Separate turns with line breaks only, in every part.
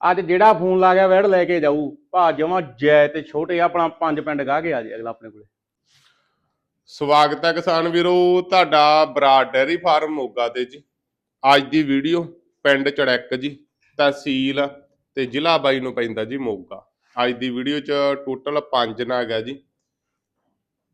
ਅੱਜ ਜਿਹੜਾ ਫੋਨ ਲਾ ਗਿਆ ਵੈੜ ਲੈ ਕੇ ਜਾਊ। ਭਾ ਜਮਾ ਜੈ ਤੇ ਛੋਟੇ ਆਪਣਾ ਪੰਜ ਪਿੰਡ ਗਾ ਕੇ ਆ ਜੇ ਅਗਲਾ ਆਪਣੇ ਕੋਲੇ।
ਸਵਾਗਤ ਹੈ ਕਿਸਾਨ ਵੀਰੋ, ਤੁਹਾਡਾ ਬਰਾੜ ਡੈਰੀ ਫਾਰਮ ਮੋਗਾ ਤੇ ਜੀ। ਅੱਜ ਦੀ ਵੀਡੀਓ ਪਿੰਡ ਚੜੈਕ ਜੀ, ਤਹਿਸੀਲ ਤੇ ਜ਼ਿਲ੍ਹਾ ਬਾਈ ਨੂੰ ਪੈਂਦਾ ਜੀ ਮੋਗਾ। ਅੱਜ ਦੀ ਵੀਡੀਓ ਚ ਟੋਟਲ 5 ਨਾਗ ਹੈ ਜੀ।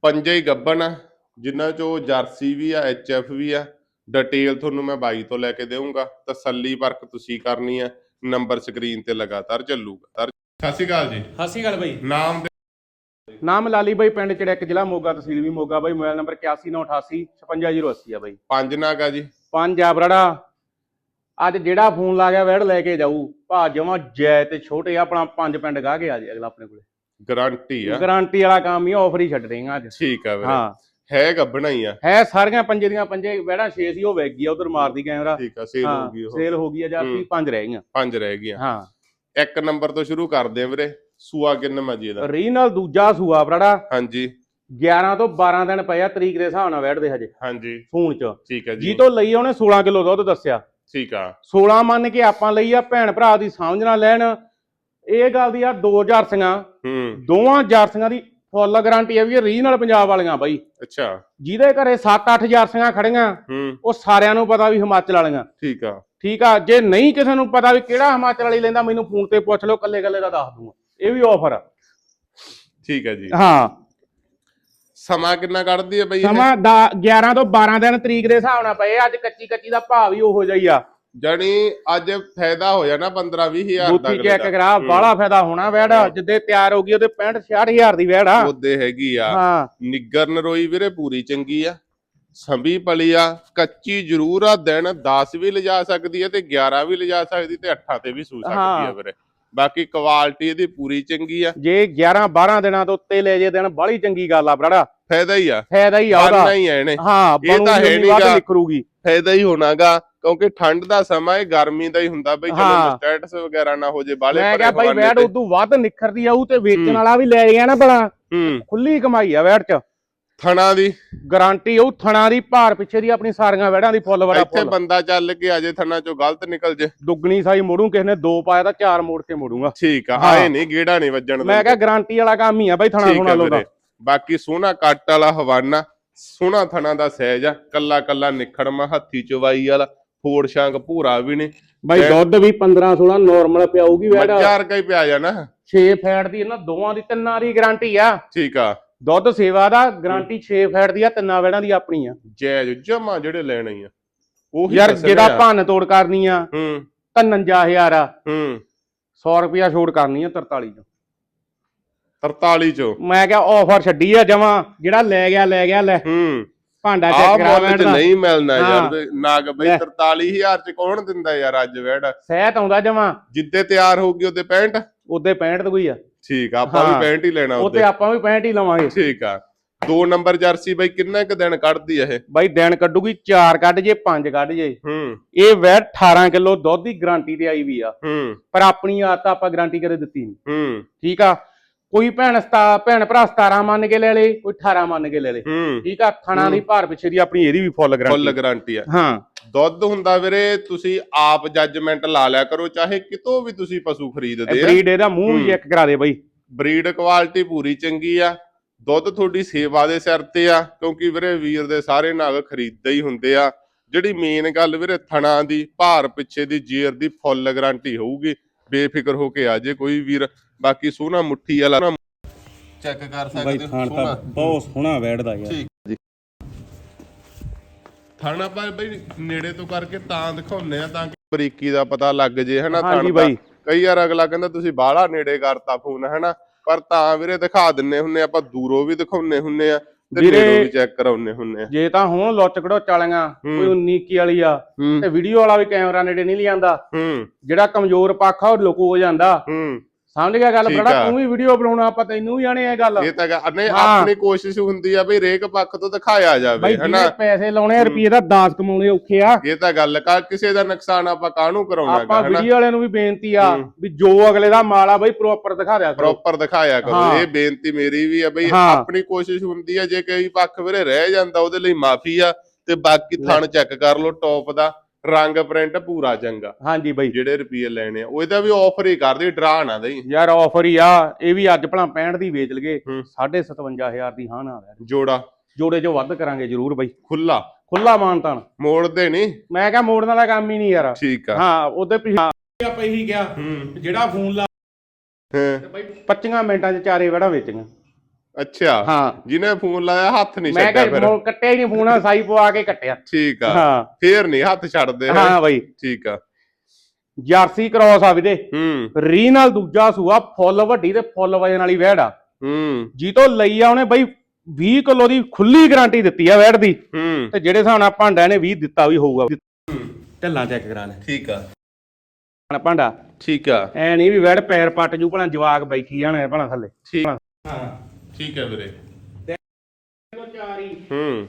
ਪੰਜੇ ਹੀ ਗੱਬਨ ਆ, ਜਿਨ੍ਹਾਂ ਚੋਂ ਜਰਸੀ ਵੀ ਆ ਐਚਐਫ ਵੀ ਆ ਡਿਟੇਲ ਤੁਹਾਨੂੰ ਮੈਂ ਬਾਈ ਤੋਂ ਲੈ ਕੇ ਦੇਵਾਂਗਾ ਤਸੱਲੀ ਪਰਖ ਤੁਸੀਂ ਕਰਨੀ ਆ ਨੰਬਰ ਸਕਰੀਨ ਤੇ ਲਗਾਤਾਰ ਚੱਲੂਗਾ। ਸਰ ਸਤਿ ਸ਼੍ਰੀ ਅਕਾਲ ਜੀ।
ਸਤਿ ਸ਼੍ਰੀ ਅਕਾਲ ਬਾਈ।
ਨਾਮ ਤੇ
ਨਾਮ ਲਾਲੀ ਬਾਈ ਪਿੰਡ ਚੜੈਕ ਜ਼ਿਲ੍ਹਾ ਮੋਗਾ ਤਹਿਸੀਲ ਵੀ ਮੋਗਾ ਬਾਈ ਮੋਬਾਈਲ ਨੰਬਰ 8198 55080 ਆ ਬਾਈ।
ਪੰਜ ਨਾਗ ਆ ਜੀ।
ਪੰਜ ਆ ਬਰੜਾ। ਅੱਜ ਜਿਹੜਾ ਫੋਨ ਲਾ ਗਿਆ ਵੈੜ ਲੈ ਕੇ ਜਾਊ। ਭਾ ਜਮਾ ਜੈ ਤੇ ਛੋਟੇ ਆਪਣਾ ਪੰਜ ਪਿੰਡ ਗਾ ਕੇ ਆ ਜੇ ਅਗਲਾ ਆਪਣੇ ਕੋਲੇ।
ਗਾਰੰਟੀ ਆ।
ਗਾਰੰਟੀ ਵਾਲਾ ਕੰਮ ਹੀ ਆਫਰ ਹੀ ਛੱਡ ਦੇਗਾ ਅੱਜ।
ਠੀਕ ਆ ਵੀਰੇ।
ਹਾਂ।
ਹੈ ਗੱਬਣਾ ਹੀ ਆ।
ਸਾਰੀਆਂ ਪੰਜੇ ਦੀਆਂ ਪੰਜੇ ਵੈੜਾਂ ਛੇ ਸੀ ਉਹ ਵੈਗ ਗਈ ਉਧਰ ਮਾਰਦੀ ਕੈਮਰਾ।
ਠੀਕ ਆ ਸੇਲ ਹੋ ਗਈ ਉਹ।
ਸੇਲ ਹੋ ਗਈ ਆ ਜਰਸੀ
ਹੂੰ।
ਪੰਜ ਰਹਿ ਗਈਆਂ।
ਪੰਜ ਰਹਿ ਗਈਆਂ।
ਹਾਂ।
ਇੱਕ ਨੰਬਰ ਤੋਂ ਸ਼ੁਰੂ ਕਰਦੇ ਆ ਵੀਰੇ ਸੂਆ ਕਿੰਨਾ ਮਜੀ ਇਹਦਾ
ਰੀਨਲ ਦੂਜਾ ਸੂਆ ਬਰੜਾ।
ਹਾਂਜੀ।
11 ਤੋਂ 12 ਦਿਨ ਪਏ ਆ ਤਰੀਕ ਦੇ ਹਿਸਾਬ ਨਾਲ ਵੈੜਦੇ ਹਜੇ।
ਹਾਂਜੀ।
ਫੋਨ 'ਚ।
ਠੀਕ ਹੈ
ਜੀ।
ਜੀ
ਤੋਂ ਲਈ ਉਹਨੇ 16 ਕਿਲੋ ਦੁੱਧ ਦੱਸਿਆ।
ਠੀਕ ਆ।
16 ਮੰਨ ਕੇ ਆਪਾਂ ਲਈ ਆ ਭੈਣ ਭਰਾ ਦੀ ਸਮਝ ਨਾਲ ਲੈਣ। ਇਹ ਗੱਲ ਦੀ ਆ ਦੋ ਜਰਸੀਆਂ।
ਹੂੰ।
ਦੋਵਾਂ ਜਰਸੀਆਂ ਦੀ ਫੁੱਲ ਗਾਰੰਟੀ ਆ ਵੀ ਇਹ ਰੀਜਨਲ ਪੰਜਾਬ ਵਾਲੀਆਂ ਬਾਈ।
ਅੱਛਾ।
ਜਿਹਦੇ ਘਰੇ 7-8 ਜਰਸੀਆਂ ਖੜੀਆਂ
ਹੂੰ।
ਉਹ ਸਾਰਿਆਂ ਨੂੰ ਪਤਾ ਵੀ ਹਿਮਾਚਲ ਵਾਲੀਆਂ।
ਠੀਕ ਆ।
ਠੀਕ ਆ ਜੇ ਨਹੀਂ ਕਿਸੇ ਨੂੰ ਪਤਾ ਵੀ ਕਿਹੜਾ ਹਿਮਾਚਲ ਵਾਲੀ ਲੈਂਦਾ ਮੈਨੂੰ ਫੋਨ ਤੇ ਪੁੱਛ ਲਓ ਕੱਲੇ ਕੱਲੇ ਦਾ ਦੱਸ ਦੂੰਗਾ। ਇਹ ਵੀ ਆਫਰ ਆ।
ਠੀਕ ਹੈ ਜੀ।
ਹਾਂ।
ਸਮਾਂ ਕਿੰਨਾ ਕੱਢਦੀ ਹੈ ਬਈ?
ਸਮਾਂ ਦਾ- 11 ਤੋਂ 12 ਦਿਨ ਤਰੀਕ ਦੇ ਹਿਸਾਬ ਨਾਲ ਪਏ ਅੱਜ ਕੱਚੀ ਕੱਚੀ ਦਾ ਭਾਅ ਵੀ ਉਹੋ ਜਿਹਾ ਹੀ ਆ।
ਜਾਣੀ ਅੱਜ ਫਾਇਦਾ ਹੋ ਜਾਣਾ 15 20 ਹਜ਼ਾਰ ਦਾ
ਬੂਥੀ ਚੈੱਕ ਕਰਾ
ਹੂੰ।
ਬਾਹਲਾ ਫਾਇਦਾ ਹੋਣਾ ਵੈੜ। ਜਿੱਦੇ ਤਿਆਰ ਹੋ ਗਈ ਉਹਦੇ 65 66000 ਦੀ ਵੈੜ ਆ।
ਉਹਦੇ ਹੈਗੀ ਆ।
ਹਾਂ।
ਨਿੱਗਰ ਨਰੋਈ ਵੀਰੇ ਪੂਰੀ ਚੰਗੀ ਆ। ਸੰਭੀ ਪਲੀ ਆ। ਕੱਚੀ ਜ਼ਰੂਰ ਆ ਦਿਨ 10 ਵੀ ਲਿਜਾ ਸਕਦੀ ਹੈ ਤੇ 11 ਵੀ ਲਿਜਾ ਸਕਦੀ ਤੇ 8 ਤੇ ਵੀ ਸੂ ਸਕਦੀ।
ਹੈ।
ਵੀਰੇ। ਬਾਕੀ ਕੁਆਲਿਟੀ ਇਹਦੀ ਪੂਰੀ ਚੰਗੀ ਆ।
ਜੇ 11 12 ਦਿਨਾਂ ਤੋਂ ਉੱਤੇ ਲੈ ਜੇ ਦਿਨ ਬਾਹਲੀ ਚੰਗੀ ਗੱਲ ਆ ਬੜਾ
ਫਾਇਦਾ ਹੀ ਆ।
ਫਾਇਦਾ ਹੀ ਆ ਉਹਦਾ।
ਹੀ ਆ ਇਹਨੇ।
ਹਾਂ
ਇਹ ਤਾਂ ਹੈ।
ਨਿਕਰੂਗੀ
ਫਾਇਦਾ ਹੀ ਹੋਣਾਗਾ। ਕਿਉਂਕਿ ਠੰਡ ਦਾ ਸਮਾਂ ਹੈ ਗਰਮੀ ਦਾ ਹੀ ਹੁੰਦਾ ਬਈ ਚਲੋ। ਸਟੇਟਸ ਵਗੈਰਾ ਨਾ ਹੋ ਜੇ ਬਾਲੇ
ਮੈਂ ਕਿਹਾ ਬਾਈ ਵੈੜ ਉਦੋਂ ਵੱਧ ਨਿਖਰਦੀ ਆਊ ਤੇ ਵੇਚਣ। ਵਾਲਾ ਵੀ ਲੈ ਗਿਆ ਨਾ ਖੁੱਲੀ ਕਮਾਈ ਆ ਵੈੜ ਚ।
ਥਣਾ ਦੀ।
ਗਾਰੰਟੀ ਉਹ ਥਣਾ ਦੀ ਭਾਰ ਪਿੱਛੇ ਦੀ ਆਪਣੀ ਸਾਰੀਆਂ ਵੈੜਾਂ ਦੀ ਫੁੱਲ ਬੜਾ
ਇੱਥੇ ਬੰਦਾ ਚੱਲ ਕੇ ਆਜੇ ਥਣਾ ਚੋਂ ਗਲਤ ਨਿਕਲ ਜੇ।
ਦੁੱਗਣੀ ਸਾਈ ਮੋੜੂ ਕਿਸੇ ਨੇ ਦੋ ਪਾਇਆ ਤਾਂ ਚਾਰ ਮੋੜ ਕੇ ਮੋੜੂਗਾ।
ਠੀਕ ਆ। ਆਏ ਨਹੀਂ ਗੇੜਾ ਨਹੀਂ ਵੱਜਣ
ਮੈਂ ਕਿਹਾ ਗਾਰੰਟੀ ਵਾਲਾ ਕੰਮ ਹੀ ਆ ਬਾਈ ਥਣਾ
ਆ
ਲੋਦਾ
ਬਾਕੀ ਸੋਹਣਾ ਕੱਟ ਵਾਲਾ ਹਵਾਨਾ ਸੋਹਣਾ ਥਣਾ ਦਾ ਸਹਿਜ ਆ ਕੱਲਾ ਕੱਲਾ ਨਿਖੜਮਾ ਹੱਥੀ ਚਵਾਈ ਵਾਲਾ। ਫੋੜ ਸ਼ਾਂਗ ਭੂਰਾ ਵੀ ਨੇ।
ਬਾਈ ਦੁੱਧ ਵੀ 15 16 ਨਾਰਮਲ ਪਿਆਊਗੀ ਵੈੜ
ਮੱਝਾਰ ਕਈ ਪਿਆ ਜਾਣਾ
6 ਫੈਟ ਦੀ ਇਹਨਾਂ ਦੋਵਾਂ ਦੀ ਤਿੰਨਾਂ ਦੀ ਗਾਰੰਟੀ ਆ।
ਠੀਕ ਆ।
ਦੁੱਧ ਸੇਵਾ ਦਾ ਗਾਰੰਟੀ 6 ਫੈਟ ਦੀ ਆ ਤਿੰਨਾਂ ਵੈੜਾਂ ਦੀ ਆਪਣੀ ਆ।
ਜੈਜ ਜਮਾ ਜਿਹੜੇ ਲੈਣੇ ਆ ਉਹੀ
ਯਾਰ
ਆ।
ਭੰਨ ਤੋੜ ਕਰਨੀ ਆ
ਹੂੰ।
59000 ਆ।
ਹੂੰ।
100 ਰੁਪਿਆ ਛੋੜ ਕਰਨੀ ਆ 43 ਚ।
43 ਚੋਂ।
ਮੈਂ ਕਿਹਾ ਆਫਰ ਛੱਡੀ ਆ ਜਮਾ ਜਿਹੜਾ ਲੈ ਗਿਆ ਲੈ ਗਿਆ ਲੈ।
ਹੂੰ।
ਭਾਂਡਾ ਚੈੱਕ ਕਰਾ
ਮੁੱਲ
ਵੈੜ
ਚ
ਦਾ
ਨਹੀਂ ਮਿਲਣਾ ਯਾਰ
ਹਾਂ।
ਤੇ ਨਾਗ ਬਈ
ਲੈ।
43000 ਚ ਕੌਣ ਦਿੰਦਾ ਯਾਰ ਅੱਜ ਵੈੜ?
ਸਹਿਤ ਆਉਂਦਾ ਜਮਾ।
ਜਿੱਦੇ ਤਿਆਰ ਹੋਊਗੀ ਉਹਦੇ 65
ਉਹਦੇ 65 ਤੇ ਕੋਈ ਆ।
ਠੀਕ ਆ ਆਪਾਂ ਵੀ
ਹਾਂ।
65 ਹੀ ਲੈਣਾ ਉਹਦੇ।
ਆਪਾਂ ਵੀ 65 ਹੀ ਲਵਾਂਗੇ।
ਠੀਕ ਆ। ਦੋ ਨੰਬਰ ਜਰਸੀ ਬਈ ਕਿੰਨਾ ਕੁ ਦਿਨ ਕੱਢਦੀ ਇਹ?
ਬਾਈ ਦਿਨ ਕੱਢੂਗੀ 4 ਕੱਢ ਜੇ 5 ਕੱਢ ਜੇ।
ਹੂੰ।
ਇਹ ਵੈੜ 18 ਕਿਲੋ ਦੁੱਧ ਦੀ ਗਾਰੰਟੀ ਤੇ ਆਈ ਵੀ ਆ।
ਹੂੰ।
ਪਰ ਆਪਣੀ ਆਦਤ ਆਪਾਂ ਗਾਰੰਟੀ ਕਦੇ ਦਿੱਤੀ ਨਹੀਂ
ਹੂੰ।
ਠੀਕ ਆ? ਕੋਈ ਭੈਣ ਸਤਾ ਭੈਣ ਭਰਾ 17 ਮੰਨ ਕੇ ਲੈ ਲੇ ਕੋਈ 18 ਮੰਨ ਕੇ ਲੈ ਲੇ। ਠੀਕ ਆ ਥਣਾ ਦੀ ਭਾਰ ਪਿੱਛੇ ਦੀ ਆਪਣੀ ਇਹਦੀ ਵੀ ਫੁੱਲ
ਫੁੱਲ
ਗਾਰੰਟੀ
ਗਾਰੰਟੀ ਆ।
ਹਾਂ।
ਦੁੱਧ ਹੁੰਦਾ ਵੀਰੇ ਤੁਸੀਂ ਆਪ ਜੱਜਮੈਂਟ ਲਾ ਲਿਆ ਕਰੋ ਚਾਹੇ ਕਿਤੋਂ ਵੀ ਤੁਸੀਂ ਪਸ਼ੂ ਖਰੀਦਦੇ ਆ।
ਬਰੀਡ ਇਹਦਾ ਮੂੰਹ ਵੀ। ਚੈੱਕ ਕਰਾ ਦੇ ਬਾਈ।
ਬਰੀਡ ਕੁਆਲਿਟੀ ਪੂਰੀ ਚੰਗੀ ਆ। ਦੁੱਧ ਤੁਹਾਡੀ ਸੇਵਾ ਦੇ ਸਿਰ ਤੇ ਆ ਕਿਉਂਕਿ ਵੀਰੇ ਵੀਰ ਦੇ ਸਾਰੇ ਨਗ ਖਰੀਦਦੇ ਹੀ ਹੁੰਦੇ ਆ। ਜਿਹੜੀ ਮੇਨ ਗੱਲ ਵੀਰੇ ਥਣਾ ਦੀ ਭਾਰ ਪਿੱਛੇ ਦੀ ਜੇਰ ਦੀ ਫੁੱਲ ਗਾਰੰਟੀ ਹੋਊਗੀ। ਬੇਫਿਕਰ ਹੋ ਕੇ ਆ ਜੇ ਕੋਈ ਵੀਰ। ਬਾਕੀ ਸੋਹਣਾ ਮੁੱਠੀ ਵਾਲਾ ਚੈੱਕ ਕਰ
ਬਾਈ
ਸਕਦੇ
ਥਾਣ ਤਾਂ ਬਹੁਤ ਸੋਹਣਾ ਵੈੜਦਾ ਯਾਰ।
ਠੀਕ। ਜੀ। ਥਾਣਾ ਪਰ ਬਈ ਨੇੜੇ ਤੋਂ ਕਰਕੇ ਤਾਂ ਦਿਖਾਉਨੇ ਆ ਤਾਂ ਕਿ ਬਰੀਕੀ ਦਾ ਪਤਾ ਲੱਗ ਜੇ ਹਨਾ?
ਹਾਂਜੀ
ਥਣ ਦਾ
ਬਾਈ।
ਕਈ ਵਾਰ ਅਗਲਾ ਕਹਿੰਦਾ ਤੁਸੀਂ ਬਾਹਲਾ ਨੇੜੇ ਕਰਤਾ ਫੋਨ ਹਨਾ? ਪਰ ਤਾਂ ਵੀਰੇ ਦਿਖਾ ਦਿੰਨੇ ਹੁੰਨੇ ਆਪਾਂ ਦੂਰੋਂ ਵੀ ਦਿਖਾਉਨੇ ਹੁੰਨੇ ਆ ਤੇ
ਵੀਰੇ-
ਨੇੜੋਂ ਵੀ ਚੈੱਕ ਕਰਾਉਨੇ ਹੁੰਨੇ ਆ।
ਜੇ ਤਾਂ ਹੁਣ ਲੁੱਚ ਕੜੋ ਚਾਲੀਆਂ
ਹੂੰ।
ਕੋਈ 19 21 ਵਾਲੀ ਆ
ਹੂੰ।
ਤੇ ਵੀਡੀਓ ਵਾਲਾ ਵੀ ਕੈਮਰਾ ਨੇੜੇ ਨਹੀਂ ਲਿਆਂਦਾ।
ਹੂੰ।
ਜਿਹੜਾ ਕਮਜ਼ੋਰ ਪੱਖ ਆ ਉਹ ਲੁਕੋ ਹੋ ਜਾਂਦਾ।
ਹੂੰ।
ਸਮਝ ਗਿਆ ਗੱਲ ਬੜਾ
ਆ।
ਤੂੰ ਵੀ ਵੀਡੀਓ ਬਣਾਉਣਾ ਆਪਾਂ ਤੈਨੂੰ ਵੀ ਜਾਣੇ ਇਹ ਗੱਲ
ਇਹ ਤਾਂ ਨਹੀਂ
ਹਾਂ।
ਆਪਣੀ ਕੋਸ਼ਿਸ਼ ਹੁੰਦੀ ਆ ਬਈ ਰੇਕ ਪੱਖ ਤੋਂ ਦਿਖਾਇਆ ਜਾਵੇ ਹਨਾ
ਪੈਸੇ ਲਾਉਣੇ ਆ ਰੁਪਏ ਦਾ 10 ਕਮਾਉਣੇ ਔਖੇ ਆ
ਇਹ ਤਾਂ ਗੱਲ ਕਾ ਕਿਸੇ ਦਾ ਨੁਕਸਾਨ ਆਪਾਂ ਕਾਹਨੂੰ ਕਰਾਉਣਾ
ਆਪਾਂ
ਗਾ, ਹਨਾ
ਵੀਡੀਓ ਵਾਲਿਆਂ ਨੂੰ ਵੀ ਬੇਨਤੀ ਆ
ਹੂੰ।
ਵੀ ਜੋ ਅਗਲੇ ਦਾ ਮਾਲ ਆ ਬਾਈ ਪ੍ਰੋਪਰ ਦਿਖਾ ਦਿਆ ਕਰੋ
ਪ੍ਰੋਪਰ ਦਿਖਾਇਆ ਕਰੋ
ਹਾਂ।
ਇਹ ਬੇਨਤੀ ਮੇਰੀ ਵੀ ਆ ਬਈ
ਹਾਂ।
ਆਪਣੀ ਕੋਸ਼ਿਸ਼ ਹੁੰਦੀ ਆ ਜੇ ਕੋਈ ਪੱਖ ਵੀਰੇ ਰਹਿ ਜਾਂਦਾ ਉਹਦੇ ਲਈ ਮਾਫੀ ਆ ਤੇ ਬਾਕੀ ਥਣ ਚੈੱਕ ਕਰ ਲਓ ਟੌਪ ਦਾ ਰੰਗ ਪ੍ਰਿੰਟ ਪੂਰਾ ਚੰਗਾ।
ਹਾਂਜੀ ਬਾਈ।
ਜਿਹੜੇ ਰੁਪਏ ਲੈਣੇ ਆ ਉਹ ਇਹਦਾ ਵੀ ਆਫਰ ਹੀ ਕਰਦੇ ਡਰਾ ਨਾ ਦੇਈ।
ਯਾਰ ਆਫਰ ਹੀ ਆ ਇਹ ਵੀ ਅੱਜ ਭਲਾ 65 ਦੀ ਵੇਚ ਲਗੇ
ਹੂੰ।
57500 ਦੀ ਹਾਂ ਨਾ
ਜੋੜਾ।
ਜੋੜੇ ਚੋਂ ਵੱਧ ਕਰਾਂਗੇ ਜ਼ਰੂਰ ਬਾਈ।
ਖੁੱਲਾ।
ਖੁੱਲਾ ਮਾਨਤਾਨ
ਮੋੜਦੇ ਨਹੀਂ
ਮੈਂ ਕਿਹਾ ਮੋੜਨ ਵਾਲਾ ਕੰਮ ਹੀ ਨਹੀਂ ਯਾਰ।
ਠੀਕ ਆ।
ਹਾਂ ਉਹਦੇ ਪਿਛਾ ਆਪਾਂ ਇਹੀ ਕਿਹਾ
ਹੂੰ।
ਜਿਹੜਾ ਫੋਨ ਲਾ
ਹਾਂ,
ਤੇ ਬਾਈ 25 ਮਿੰਟਾਂ 'ਚ ਚਾਰੇ ਵੜਾ ਵੇਚੀਆਂ।
ਅੱਛਾ
ਹਾਂ।
ਜਿਹਨੇ ਫੋਨ ਲਾਇਆ ਹੱਥ ਨਹੀਂ
ਮੈਂ
ਛੱਡਿਆ
ਕਿਹਾ
ਫਿਰ।
ਮੋ- ਕੱਟਿਆ ਹੀ ਨਹੀਂ ਫੋਨ ਸਾਈ ਪਵਾ ਕੇ ਕੱਟਿਆ।
ਠੀਕ ਆ।
ਹਾਂ।
ਫੇਰ ਨਹੀਂ ਹੱਥ ਛੱਡਦੇ ਹੈਂ।
ਹਾਂ। ਬਾਈ।
ਠੀਕ ਆ।
ਜਰਸੀ ਕ੍ਰੋਸ ਆ ਵੀਰੇ।
ਹੂੰ।
ਰੀ ਨਾਲ ਦੂਜਾ ਸੂਆ ਫੁੱਲ ਵੱਡੀ ਤੇ ਫੁੱਲ ਵਜਨ ਵਾਲੀ ਵਹਿੜ ਆ।
ਹੂੰ।
ਜੀ ਤੋਂ ਲਈ ਆ ਉਹਨੇ ਬਾਈ 20 ਕਿਲੋ ਦੀ ਖੁੱਲੀ ਗਾਰੰਟੀ ਦਿੱਤੀ ਆ ਵਹਿੜ ਦੀ।
ਹੂੰ।
ਤੇ ਜਿਹੜੇ ਹਿਸਾਬ ਨਾਲ ਭਾਂਡਾ ਨੇ 20 ਦਿੱਤਾ ਵੀ ਹੋਊਗਾ। ਢੱਲਾਂ ਚੈੱਕ ਕਰਾ ਲੈ
ਠੀਕ ਆ।
ਭਾਂਡਾ।
ਠੀਕ ਆ।
ਐ ਨਹੀਂ ਵੀ ਵਹਿੜ ਪੈਰ ਪੱਟ ਜੂ ਭਲਾ ਜਵਾਕ ਬੈਠੀ ਜਾਣਾ ਭਲਾ ਥੱਲੇ।
ਠੀਕ।
ਹਾਂ।
ਠੀਕ ਹੈ ਵੀਰੇ।
ਚਾਰੀ
ਹੂੰ।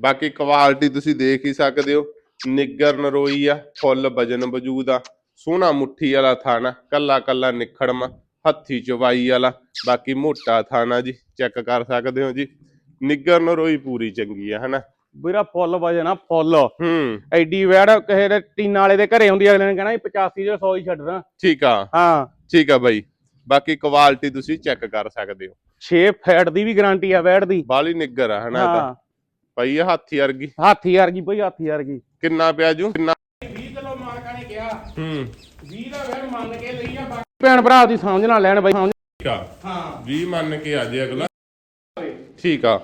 ਬਾਕੀ ਕੁਆਲਿਟੀ ਤੁਸੀਂ ਦੇਖ ਹੀ ਸਕਦੇ ਹੋ। ਨਿੱਗਰ ਨਰੋਈ ਆ ਫੁੱਲ ਵਜਨ ਵਜੂਦ ਆ। ਸੋਹਣਾ ਮੁੱਠੀ ਵਾਲਾ ਥਾਣਾ ਕੱਲਾ ਕੱਲਾ ਨਿਖੜਮਾ ਹੱਥੀ ਚਵਾਈ ਵਾਲਾ। ਬਾਕੀ ਮੋਟਾ ਥਾਣਾ ਜੀ ਚੈੱਕ ਕਰ ਸਕਦੇ ਹੋ ਜੀ। ਨਿੱਗਰ ਨਰੋਈ ਪੂਰੀ ਚੰਗੀ ਆ ਹਨਾ?
ਵੀਰਾ ਫੁੱਲ ਵਜਨ ਆ ਫੁੱਲ।
ਹੂੰ।
ਐਡੀ ਵਹਿੜ ਕਿਸੇ ਦੇ ਟੀਨਾਂ ਵਾਲੇ ਦੇ ਘਰੇ ਹੁੰਦੀ ਆ, ਅਗਲੇ ਨੇ ਕਹਿਣਾ 85 ਦੇ 100 ਹੀ ਛੱਡਣਾ
ਠੀਕ ਆ।
ਹਾਂ।
ਠੀਕ ਆ ਬਾਈ। ਬਾਕੀ ਕੁਆਲਿਟੀ ਤੁਸੀਂ ਚੈੱਕ ਕਰ ਸਕਦੇ ਹੋ।
6 ਫੈਟ ਦੀ ਵੀ ਗਾਰੰਟੀ ਆ ਵਹਿੜ ਦੀ।
ਬਾਲੀ ਨਿੱਗਰ ਆ ਹਨਾ ਤਾਂ।
ਹਾਂ।
ਪਈ ਆ ਹਾਥੀ ਵਰਗੀ।
ਹਾਥੀ ਵਰਗੀ ਬਈ ਹਾਥੀ ਵਰਗੀ।
ਕਿੰਨਾ ਪਿਆ ਜੂ? ਕਿੰਨਾ?
20 ਕਿਲੋ ਮਾਲਕਾਂ ਨੇ ਕਿਹਾ।
ਹੂੰ।
20 ਦਾ ਵਹਿੜ ਮੰਨ ਕੇ ਲਈ ਆ ਬਾਕੀ ਭੈਣ ਭਰਾ ਦੀ ਸਮਝ ਨਾ ਲੈਣ ਬਈ ਸਮਝ।
ਠੀਕ ਆ।
ਹਾਂ।
20 ਮੰਨ ਕੇ ਆ ਜੇ ਅਗਲਾ। ਠੀਕ ਆ।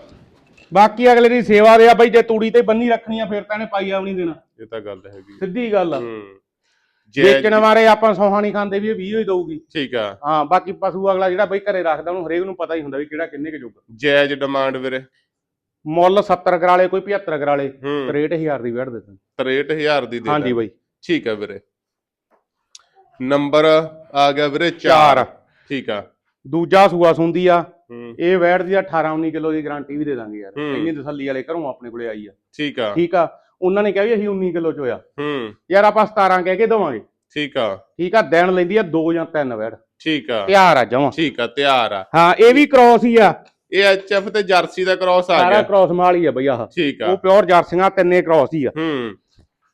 ਬਾਕੀ ਅਗਲੇ ਦੀ ਸੇਵਾ ਦੇ ਆ ਬਈ ਜੇ ਤੂੜੀ ਤੇ ਬੰਨੀ ਰੱਖਣੀ ਆ ਫਿਰ ਤਾਂ ਇਹਨੇ ਪਾਈ ਆਉਣੀ ਦੇਣਾ।
ਇਹ ਤਾਂ ਗੱਲ ਹੈਗੀ।
ਸਿੱਧੀ ਗੱਲ ਆ।
ਹੂੰ।
ਵੇਚਣ ਵਾਲੇ ਆਪਾਂ ਸੌਹਾ ਨਹੀਂ ਖਾਂਦੇ ਵੀ ਇਹ 20 ਹੀ ਦਊਗੀ।
ਠੀਕ ਆ।
ਹਾਂ ਬਾਕੀ ਪਸ਼ੂ ਅਗਲਾ ਜਿਹੜਾ ਬਈ ਘਰੇ ਰੱਖਦਾ ਉਹਨੂੰ ਹਰੇਕ ਨੂੰ ਪਤਾ ਹੀ ਹੁੰਦਾ ਵੀ ਕਿਹੜਾ ਕਿੰਨੇ ਕੁ ਜੋਗਾ।
ਜਾਇਜ਼ ਡਿਮਾਂਡ ਵੀਰੇ।
ਮੁੱਲ 70 ਕਰਾਲੇ ਕੋਈ 75 ਕਰਾਲੇ
ਹੂੰ।
63000 ਦੀ ਵੜ ਦੇ ਦਿੰਦੇ
63000 ਦੀ ਦੇ
ਹਾਂਜੀ। ਬਈ।
ਠੀਕ ਆ ਵੀਰੇ। ਨੰਬਰ ਆ ਗਿਆ ਵੀਰੇ 4
ਚਾਰ।
ਠੀਕ ਆ।
ਦੂਜਾ ਸੂਆ ਸੁੰਦੀ ਆ। ਇਹ ਵੈੜ ਦੀ 18 19 ਕਿਲੋ ਦੀ ਗਾਰੰਟੀ ਵੀ ਦੇ ਦਾਂਗੇ ਯਾਰ। ਇੰਨੀ ਤਸੱਲੀ ਵਾਲੇ ਘਰੋਂ ਆਪਣੇ ਕੋਲੇ ਆਈ ਆ।
ਠੀਕ ਆ।
ਠੀਕ ਆ। ਉਹਨਾਂ ਨੇ ਕਿਹਾ ਵੀ ਅਸੀਂ 19 ਕਿਲੋ ਚ ਹੋਇਆ
ਹੂੰ।
ਯਾਰ ਆਪਾਂ 17 ਕਹਿ ਕੇ ਦਵਾਂਗੇ।
ਠੀਕ ਆ।
ਠੀਕ ਆ ਦਿਨ ਲੈਂਦੀ ਆ ਦੋ ਜਾਂ ਤਿੰਨ ਵੈੜ।
ਠੀਕ ਆ।
ਤਿਆਰ ਆ ਜਮਾਂ।
ਠੀਕ ਆ ਤਿਆਰ ਆ।
ਹਾਂ ਇਹ ਵੀ ਕ੍ਰੋਸ ਹੀ ਆ।
ਇਹ ਐਚਐਫ ਤੇ ਜਰਸੀ ਦਾ ਕ੍ਰਾਸ ਆ
ਸਾਰਾ
ਗਿਆ।
ਕ੍ਰੋਸ ਮਾਲ ਹੀ ਆ ਬਈ ਆਹ।
ਠੀਕ ਆ।
ਉਹ ਪਿਓਰ ਜਰਸੀਆਂ ਤਿੰਨੇ ਕ੍ਰੋਸ ਹੀ ਆ।
ਹੂੰ।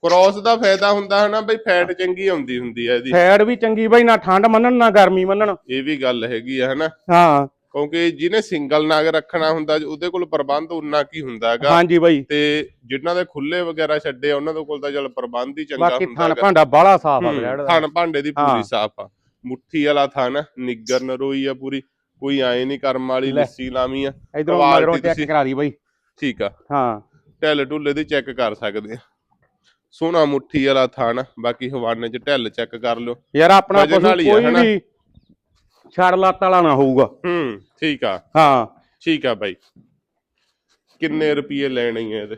ਕ੍ਰਾਸ ਦਾ ਫਾਇਦਾ ਹੁੰਦਾ ਹੈ ਨਾ ਬਈ ਫੈਟ ਚੰਗੀ ਆਉਂਦੀ ਹੁੰਦੀ ਹੈ ਇਹਦੀ।
ਫੈੜ ਵੀ ਚੰਗੀ ਬਈ ਨਾ ਠੰਡ ਮੰਨਣ ਨਾ ਗਰਮੀ ਮੰਨਣ।
ਇਹ ਵੀ ਗੱਲ ਹੈਗੀ ਆ ਹਨਾ।
ਹਾਂ।
ਕਿਉਂਕਿ ਜਿਹਨੇ ਸਿੰਗਲ ਨਾਗ ਰੱਖਣਾ ਹੁੰਦਾ ਉਹਦੇ ਕੋਲ ਪ੍ਰਬੰਧ ਉਨਾ ਕੀ ਹੁੰਦਾ ਹੈਗਾ।
ਹਾਂਜੀ ਬਈ।
ਤੇ ਜਿਨ੍ਹਾਂ ਦੇ ਖੁੱਲੇ ਵਗੈਰਾ ਛੱਡੇ ਉਹਨਾਂ ਦੇ ਕੋਲ ਤਾਂ ਚਲ ਪ੍ਰਬੰਧ ਹੀ ਚੰਗਾ
ਬਾਕੀ
ਹੁੰਦਾ
ਥਣ
ਹੈਗਾ।
ਭਾਂਡਾ ਬਾਹਲਾ ਸਾਫ਼ ਆ ਦਾ।
ਥਣ ਭਾਂਡੇ ਦੀ। ਪੂਰੀ ਸਾਫ਼ ਆ। ਮੁੱਠੀ ਵਾਲਾ ਥਣ ਨਿੱਗਰ ਨਰੋਈ ਆ ਪੂਰੀ। ਕੋਈ ਆਏ ਨਹੀਂ ਕਰਮ ਵਾਲੀ। ਲੱਸੀ ਲਾਵੀ ਆ।
ਇਧਰੋਂ ਮਗਰੋਂ ਚੈੱਕ ਕਰਾ ਦੀ ਬਈ।
ਠੀਕ ਆ।
ਹਾਂ।
ਢਿੱਲ ਢੁੱਲੇ ਦੀ ਚੈੱਕ ਕਰ ਸਕਦੇ ਆ। ਸੋਹਣਾ ਮੁੱਠੀ ਵਾਲਾ ਥਣ ਬਾਕੀ ਹਵਾਨੇ ਚ ਢਿੱਲ ਚੈੱਕ ਕਰ ਲਿਓ।
ਯਾਰ ਆਪਣਾ ਪਸ਼ੂ ਕੋਈ? ਵੀ ਛੜ ਲੱਤ ਵਾਲਾ ਨਾ ਹੋਊਗਾ।
ਹੂੰ ਠੀਕ ਆ।
ਹਾਂ।
ਠੀਕ ਆ ਬਾਈ। ਕਿੰਨੇ ਰੁਪਏ ਲੈਣੇ ਆ ਇਹਦੇ?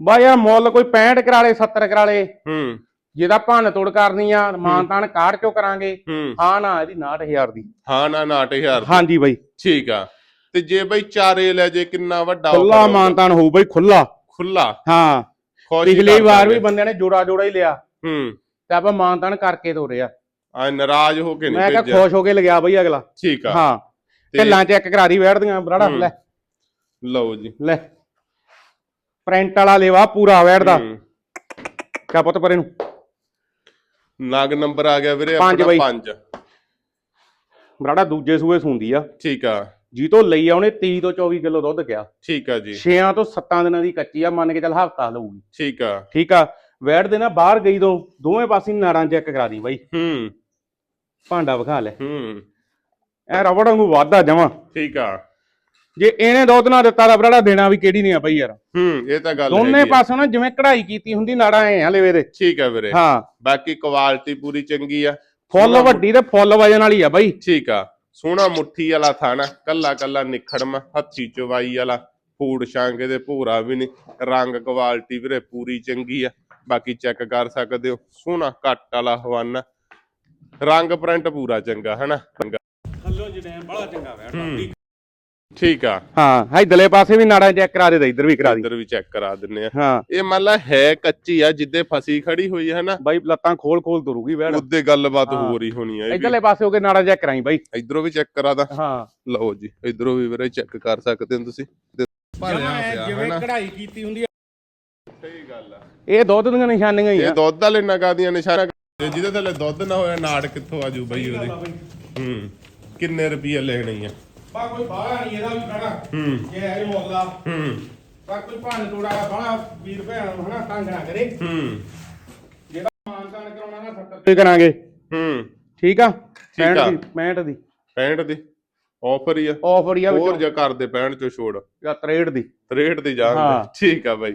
ਬਾ ਯਾਰ ਮੁੱਲ ਕੋਈ 65 ਕਰਾਲੇ 70 ਕਰਾਲੇ।
ਹੂੰ।
ਜਿਹਦਾ ਭੰਨ ਤੋੜ ਕਰਨੀ ਆ ਮਾਨਤਾਨ ਕਾੜ ਚੋਂ ਕਰਾਂਗੇ।
ਹੂੰ।
ਨਾ ਇਹਦੀ 69000 ਦੀ।
ਹਾਂ ਨਾ 9000
ਹਾਂਜੀ ਬਈ।
ਠੀਕ ਆ। ਤੇ ਜੇ ਬਈ ਚਾਰੇ ਲੈ ਜੇ ਕਿੰਨਾ ਵੱਡਾ
ਖੁੱਲਾ ਮਾਨਤਾਨ ਹੋਊ ਬਈ ਖੁੱਲਾ।
ਖੁੱਲਾ?
ਹਾਂ। ਪਿਛਲੀ
ਕਰ
ਵਾਰ ਵੀ। ਬੰਦਿਆਂ ਨੇ ਜੋੜਾ ਜੋੜਾ ਹੀ ਲਿਆ।
ਹੂੰ।
ਤੇ ਆਪਾਂ ਮਾਨਤਾਨ ਕਰਕੇ ਤੋਰਿਆ
ਆ ਨਾਰਾਜ਼ ਹੋ ਕੇ
ਮੈਂ
ਨਹੀਂ
ਕਿਹਾ
ਭੇਜਿਆ।
ਖੁਸ਼ ਹੋ ਕੇ ਲਗਿਆ ਬਈ ਅਗਲਾ।
ਠੀਕ ਆ।
ਹਾਂ
ਤੇ
ਢਿੱਲਾਂ ਚੈੱਕ ਕਰਾ ਦੀ ਵੈੜਦੀਆਂ ਬਰਾੜਾ
ਹੂੰ।
ਲੈ।
ਲਓ ਜੀ।
ਲੈ। ਪ੍ਰਿੰਟ ਵਾਲਾ ਲੇਵਾ ਪੂਰਾ ਵੈੜ ਦਾ
ਹੂੰ।
ਕਿਆ ਪੁੱਤ ਪਰੇ ਨੂੰ?
ਨਗ ਨੰਬਰ ਆ ਗਿਆ ਵੀਰੇ
ਪੰਜ
ਆਪਣਾ
ਬਈ।
5
ਬਰਾੜਾ ਦੂਜੇ ਸੂਏ ਸੁੰਦੀ ਆ।
ਠੀਕ ਆ।
ਜੀ ਤੋਂ ਲਈ ਆ ਉਹਨੇ 23 ਤੋਂ 24 ਕਿਲੋ ਦੁੱਧ ਗਿਆ
ਠੀਕ ਆ ਜੀ।
6 ਤੋਂ 7 ਦਿਨਾਂ ਦੀ ਕੱਚੀ ਆ ਮੰਨ ਕੇ ਚੱਲ ਹਫਤਾ ਲਊਗੀ।
ਠੀਕ ਆ।
ਠੀਕ ਆ। ਵੈੜ ਦੇ ਨਾ ਬਾਹਰ ਗਈ ਤੋਂ ਦੋਵੇਂ ਪਾਸੇ ਨਾੜਾਂ ਚੈੱਕ ਕਰਾ ਦੀ ਬਾਈ।
ਹੂੰ।
ਭਾਂਡਾ ਵਿਖਾ ਲੈ।
ਹੂੰ।
ਐ ਰਬੜ ਵਾਂਗੂ ਵਾਧਾ ਜਮਾ।
ਠੀਕ ਆ।
ਜੇ ਇਹਨੇ ਦੁੱਧ ਨਾ ਦਿੱਤਾ ਤਾਂ ਬਰਾੜਾ ਦੇਣਾ ਵੀ ਕਿਹੜੀ ਨਹੀਂ ਆ ਬਈ ਯਾਰ।
ਹੂੰ ਇਹ ਤਾਂ ਗੱਲ
ਦੋਨੇ। ਪਾਸੋਂ ਨਾ ਜਿਵੇਂ ਕਢਾਈ ਕੀਤੀ ਹੁੰਦੀ ਨਾੜਾਂ ਐ ਆ ਲੇਵੇ ਦੇ।
ਠੀਕ ਆ ਵੀਰੇ।
ਹਾਂ।
ਬਾਕੀ ਕੁਆਲਿਟੀ ਪੂਰੀ ਚੰਗੀ ਆ।
ਫੁੱਲ ਵੱਡੀ ਤੇ ਫੁੱਲ ਵਜਨ ਵਾਲੀ ਆ ਬਾਈ।
ਠੀਕ ਆ। ਸੋਹਣਾ ਮੁੱਠੀ ਵਾਲਾ ਥਾਣਾ ਕੱਲਾ ਕੱਲਾ ਨਿਖੜਮ ਹੱਥੀ ਚਵਾਈ ਵਾਲਾ। ਫੂਡ ਸ਼ਾਂਗੇ ਦੇ ਭੂਰਾ ਵੀ ਨਹੀਂ। ਰੰਗ ਕੁਆਲਿਟੀ ਵੀਰੇ ਪੂਰੀ ਚੰਗੀ ਆ। ਬਾਕੀ ਚੈੱਕ ਕਰ ਸਕਦੇ ਹੋ। ਸੋਹਣਾ ਕੱਟ ਵਾਲਾ ਹਵਾਨਾ ਰੰਗ ਪ੍ਰਿੰਟ ਪੂਰਾ ਚੰਗਾ ਹਨਾ?
ਥੱਲੋਂ ਜਿਹੜੇ ਬੜਾ ਚੰਗਾ ਵੈੜ
ਠੀਕ ਆ।
ਹਾਂ ਇਧਰਲੇ ਪਾਸੇ ਵੀ ਨਾੜਾਂ ਚੈੱਕ ਕਰਾ ਦੇ ਤੇ ਇੱਧਰ ਵੀ ਕਰਾ ਦੀ।
ਇੱਧਰ ਵੀ ਚੈੱਕ ਕਰਾ ਦਿੰਨੇ ਆ।
ਹਾਂ।
ਇਹ ਮੰਨ ਲਾ ਹੈ ਕੱਚੀ ਆ ਜਿੱਦੇ ਫਸੀ ਖੜੀ ਹੋਈ ਹੈ ਨਾ
ਬਾਈ ਲੱਤਾਂ ਖੋਲ ਖੋਲ ਤੁਰੂਗੀ ਵੈੜ
ਉਹਦੇ ਗੱਲਬਾਤ
ਹਾਂ।
ਰਹੀ ਹੋਣੀ ਆ ਇਹ
ਇਧਰਲੇ ਪਾਸੇ ਹੋ ਕੇ ਨਾੜਾਂ ਚੈੱਕ ਕਰਾਈ ਬਾਈ।
ਇਧਰੋਂ ਵੀ ਚੈੱਕ ਕਰਾ ਦਾ।
ਹਾਂ।
ਲਓ ਜੀ ਇਧਰੋਂ ਵੀ ਵੀਰੇ ਚੈੱਕ ਕਰ ਸਕਦੇ ਹੋ ਤੁਸੀਂ। ਤੇ ਭਰਿਆ ਪਿਆ
ਜਿਵੇਂ ਕਢਾਈ ਕੀਤੀ ਹੁੰਦੀ ਆ।
ਸਹੀ ਗੱਲ ਆ।
ਇਹ ਦੁੱਧ ਦੀਆਂ ਨਿਸ਼ਾਨੀਆਂ ਹੀ
ਇਹ
ਆ
ਦੁੱਧ ਵਾਲੇ ਨਗਾਂ ਦੀਆਂ ਨਿਸ਼ਾਨਾ ਤੇ ਜਿਹਦੇ ਥੱਲੇ ਦੁੱਧ ਨਾ ਹੋਇਆ ਨਾੜ ਕਿੱਥੋਂ ਆਜੂ ਬਈ ਉਹਦੇ? ਹੂੰ ਕਿੰਨੇ ਰੁਪਏ ਲੈਣੇ ਆ?
ਬਾ ਕੋਈ ਬਾਹਲਾ ਨਹੀਂ ਇਹਦਾ ਵੀ ਖੜਾ
ਹੂੰ।
ਜੇ ਹੈ ਅਗਲਾ
ਹੂੰ।
ਪਰ ਕੋਈ ਭਾਣ ਤੋੜਾ ਬਾਹਲਾ ਵੀਰ ਭੈਣ ਨੂੰ ਹਨਾ ਤੰਗ ਨਾ ਕਰੇ।
ਹੂੰ।
ਜਿਹੜਾ ਮਾਨਤਾਨ ਕਰਾਉਣਾ ਨਾ 70 ਰੁਪਏ ਕਰਾਂਗੇ?
ਹੂੰ।
ਠੀਕ ਆ?
ਠੀਕ ਆ।
65 ਦੀ 65 ਦੀ।
65 ਦੀ। ਆਫਰ ਹੀ ਆ।
ਆਫਰ ਹੀ ਆ
ਹੋਰ
ਵਿੱਚੋਂ
ਜੇ ਕਰਦੇ 65 ਚੋਂ ਛੋੜ।
ਜਾਂ 63 ਦੀ।
63 ਦੀ।
ਹਾਂ।
ਠੀਕ ਆ ਬਾਈ।